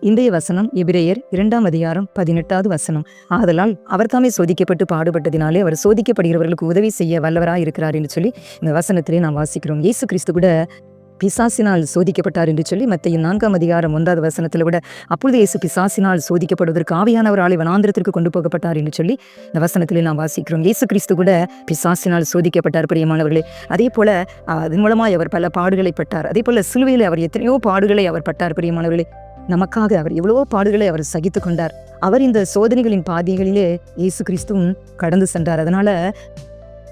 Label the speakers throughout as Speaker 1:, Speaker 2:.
Speaker 1: இன்றைய வசனம் எபிரேயர் இரண்டாம் அதிகாரம் பதினெட்டாவது வசனம். ஆதலால் அவர் தாமே சோதிக்கப்பட்டு பாடுபட்டதினாலே அவர் சோதிக்கப்படுகிறவர்களுக்கு உதவி செய்ய வல்லவராக இருக்கிறார் என்று சொல்லி இந்த வசனத்திலே நாம் வாசிக்கிறோம். இயேசு கிறிஸ்து கூட பிசாசினால் சோதிக்கப்பட்டார் என்று சொல்லி மத்திய நான்காம் அதிகாரம் ஒன்றாவது வசனத்தில் கூட அப்பொழுது இயேசு பிசாசினால் சோதிக்கப்படுவதற்கு ஆவியானவராலே வனாந்திரத்திற்கு கொண்டு போகப்பட்டார் என்று சொல்லி இந்த வசனத்திலே நாம் வாசிக்கிறோம். இயேசு கிறிஸ்து கூட பிசாசினால் சோதிக்கப்பட்டார் பிரியமானவர்களே. அதே போல அதன் மூலமாக அவர் பல பாடுகளை பட்டார். அதே போல சிலுவையில் அவர் எத்தனையோ பாடுகளை அவர் பட்டார் பிரியமானவர்களே. நமக்காக அவர் எவ்வளவோ பாடுகளை அவர் சகித்து கொண்டார். அவர் இந்த சோதனைகளின் பாதைகளிலே இயேசு கிறிஸ்துவும் கடந்து சென்றார். அதனால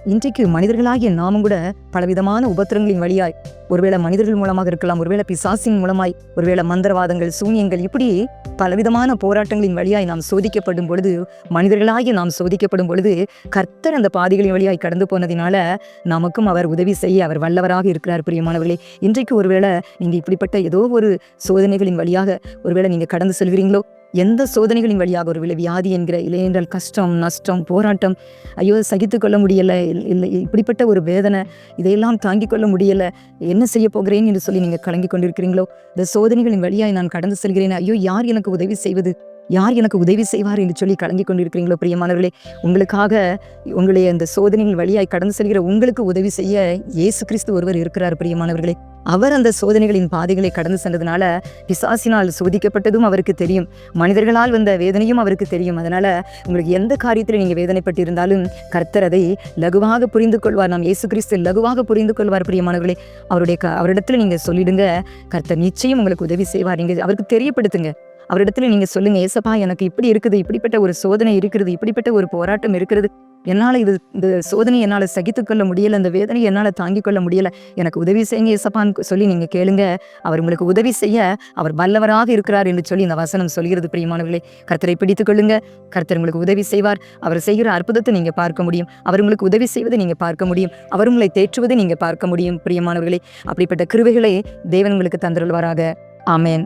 Speaker 1: இன்றைக்கு மனிதர்களாகிய நாமும் கூட பலவிதமான உபத்திரங்களின் வழியாய் ஒருவேளை மனிதர்கள் மூலமாக இருக்கலாம் ஒருவேளை பிசாசின் மூலமாய் ஒருவேளை மந்திரவாதங்கள் சூன்யங்கள் இப்படி பலவிதமான போராட்டங்களின் வழியாய் நாம் சோதிக்கப்படும் பொழுது மனிதர்களாகிய நாம் சோதிக்கப்படும் பொழுது கர்த்தர் அந்த பாதைகளின் வழியாய் கடந்து போனதினால நமக்கும் அவர் உதவி செய்ய அவர் வல்லவராக இருக்கிறார் பிரியமானவர்களே. இன்றைக்கு ஒருவேளை நீங்கள் இப்படிப்பட்ட ஏதோ ஒரு சோதனைகளின் வழியாக ஒருவேளை நீங்கள் கடந்து செல்கிறீங்களோ எந்த சோதனைகளின் வழியாக ஒரு விலை வியாதி என்கிற இல்லையென்றால் கஷ்டம் நஷ்டம் போராட்டம். ஐயோ சகித்து கொள்ள முடியலை. இல்லை இப்படிப்பட்ட ஒரு வேதனை இதையெல்லாம் தாங்கிக் கொள்ள முடியலை. என்ன செய்ய போகிறேன் என்று சொல்லி நீங்கள் கலங்கி கொண்டிருக்கிறீங்களோ? இந்த சோதனைகளின் வழியாய் நான் கடந்து செல்கிறேன். ஐயோ யார் எனக்கு உதவி செய்வது? யார் எனக்கு உதவி செய்வார் என்று சொல்லி கலங்கி கொண்டிருக்கிறீங்களோ பிரியமானவர்களே? உங்களுக்காக உங்களுடைய அந்த சோதனைகள் வழியாய் கடந்து செல்கிற உங்களுக்கு உதவி செய்ய இயேசு கிறிஸ்து ஒருவர் இருக்கிறார் பிரியமானவர்களே. அவர் அந்த சோதனைகளின் பாதைகளை கடந்து சென்றதுனால பிசாசினால் சோதிக்கப்பட்டதும் அவருக்கு தெரியும். மனிதர்களால் வந்த வேதனையும் அவருக்கு தெரியும். அதனால உங்களுக்கு எந்த காரியத்தில் நீங்க வேதனைப்பட்டிருந்தாலும் கர்த்தர் அதை லகுவாக புரிந்து கொள்வார். நாம் இயேசு கிறிஸ்து லகுவாக புரிந்து கொள்வார் பிரியமானவர்களே. அவருடைய க- அவரிடத்துல நீங்க சொல்லிடுங்க. கர்த்தர் நிச்சயம் உங்களுக்கு உதவி செய்வார். நீங்க அவருக்கு தெரியப்படுத்துங்க. அவரிடத்துல நீங்க சொல்லுங்க ஏசப்பா எனக்கு இப்படி இருக்குது இப்படிப்பட்ட ஒரு சோதனை இருக்கிறது இப்படிப்பட்ட ஒரு போராட்டம் இருக்கிறது. என்னால் இது இந்த சோதனை என்னால் சகித்துக்கொள்ள முடியலை முடியல இந்த வேதனை என்னால் தாங்கிக் கொள்ள முடியல. எனக்கு உதவி செய்யுங்க ஏசப்பான்னு சொல்லி நீங்கள் கேளுங்க. அவர் உங்களுக்கு உதவி செய்ய அவர் வல்லவராக இருக்கிறார் என்று சொல்லி இந்த வசனம் சொல்கிறது பிரியமானவர்களே. கர்த்தரை பிடித்துக் கொள்ளுங்க. கர்த்தர் உங்களுக்கு உதவி செய்வார். அவர் செய்கிற அற்புதத்தை நீங்க பார்க்க முடியும். அவர் உங்களுக்கு உதவி செய்வதை நீங்க பார்க்க முடியும். அவர் உங்களை தேற்றுவதை நீங்க பார்க்க முடியும் பிரியமானவர்களே. அப்படிப்பட்ட கிருவைகளை தேவன் உங்களுக்கு தந்துள்வாராக ஆமேன்.